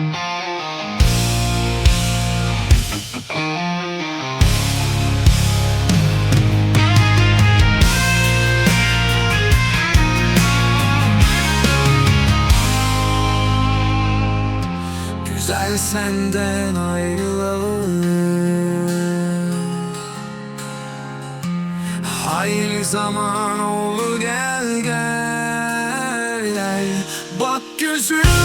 Güzel senden ayrılalım. Hayli zaman oldu gel gel Bak gözümden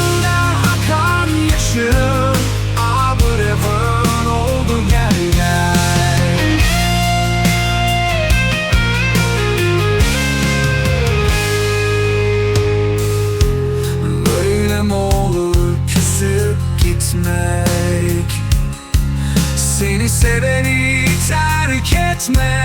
seveni terk etmek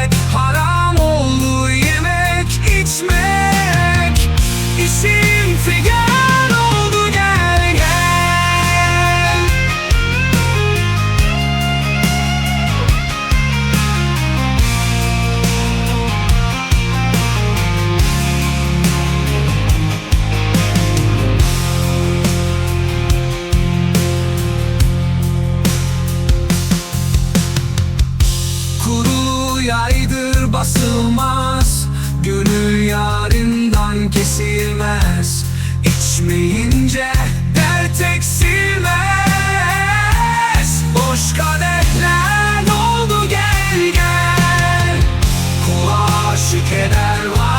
yaydır basılmaz. Gönül yarından kesilmez. İçmeyince dert eksilmez. Boş kadehler doldu gel gel. Kulağa şükeder var.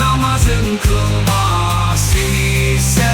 namazın kılma seni sev